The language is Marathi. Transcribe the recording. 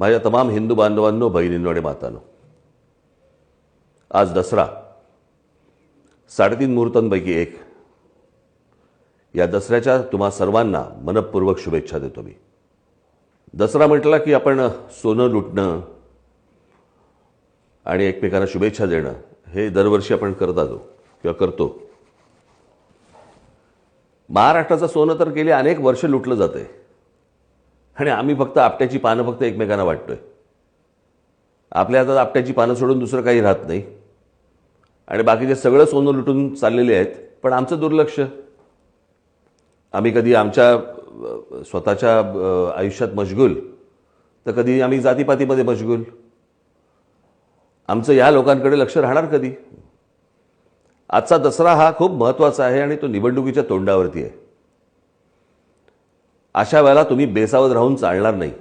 माझ्या तमाम हिंदू बांधवांनो बहिणींनो आणि मातांनो आज दसरा. साडेतीन मुहूर्तांपैकी एक. या दसऱ्याच्या तुम्हा सर्वांना मनपूर्वक शुभेच्छा देतो मी. दसरा म्हटला की आपण सोनं लुटणं आणि एकमेकांना शुभेच्छा देणं हे दरवर्षी आपण करत आलो किंवा करतो. महाराष्ट्राचं सोनं तर गेली अनेक वर्ष लुटलं जातंय. आणि आम्ही फक्त आपट्याची पानं फक्त एकमेकांना वाटतोय. आपल्या हातात आपट्याची पानं सोडून दुसरं काही राहत नाही. आणि बाकीचे सगळं सोनं लुटून चाललेले आहेत पण आमचं दुर्लक्ष. आम्ही कधी आमच्या स्वतःच्या आयुष्यात मशगूल तर कधी आम्ही जातीपातीमध्ये मशगूल. आमचं या लोकांकडे लक्ष राहणार कधी? आजचा दसरा हा खूप महत्त्वाचा आहे आणि तो निवडणुकीच्या तोंडावरती आहे. अशा वेळेला तुम्ही बेसावध राहून चालणार नाही.